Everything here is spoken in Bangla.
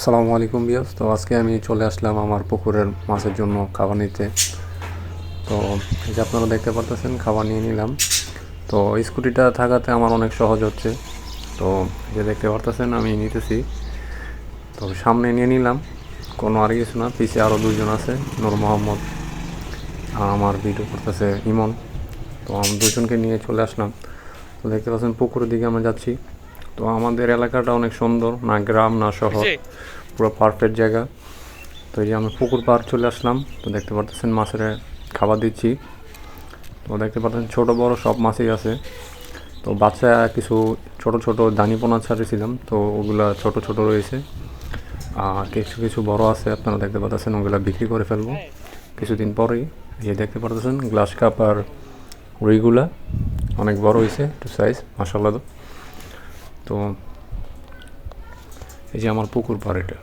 আসসালামু আলাইকুম বিয়াস তো আজকে আমি চলে আসলাম আমার পুকুরের মাছের জন্য খাবার নিতে। তো এই যে আপনারা দেখতে পারতেছেন, খাবার নিয়ে নিলাম। তো স্কুটিটা থাকাতে আমার অনেক সহজ হচ্ছে। তো যে দেখতে পারতেছেন, আমি নিতেছি। তো সামনে নিয়ে নিলাম। কোনো আর কিছু না পিছিয়ে আরও দুজন আছে, নূর মোহাম্মদ আর আমার ভিডিও করতেছে ইমন। তো আমি দুজনকে নিয়ে চলে আসলাম। তো দেখতে পাচ্ছেন, পুকুরের দিকে আমরা যাচ্ছি। তো আমাদের এলাকাটা অনেক সুন্দর না গ্রাম না শহর পুরো পারফেক্ট জায়গা। তো এই যে আমি পুকুর পার চলে আসলাম তো দেখতে পারতেছেন মাছের খাবার দিচ্ছি। তো দেখতে পাচ্ছেন ছোট বড় সব মাছই আছে। তো বাচ্চা কিছু ছোট ছোট দানিপোনা ছাড়িয়েছিলাম তো ওগুলা ছোট ছোট রয়েছে। আর কিছু কিছু বড় আছে আপনারা দেখতে পাচ্ছেন ওগুলা বিক্রি করে ফেলব। কিছুদিন পরেই এই যে দেখতে পারতেছেন গ্লাস কাপ আর রুইগুলা অনেক বড় হয়েছে একটু সাইজ মাসাল্লাহ তো এই যে আমার পুকুর পার এটা।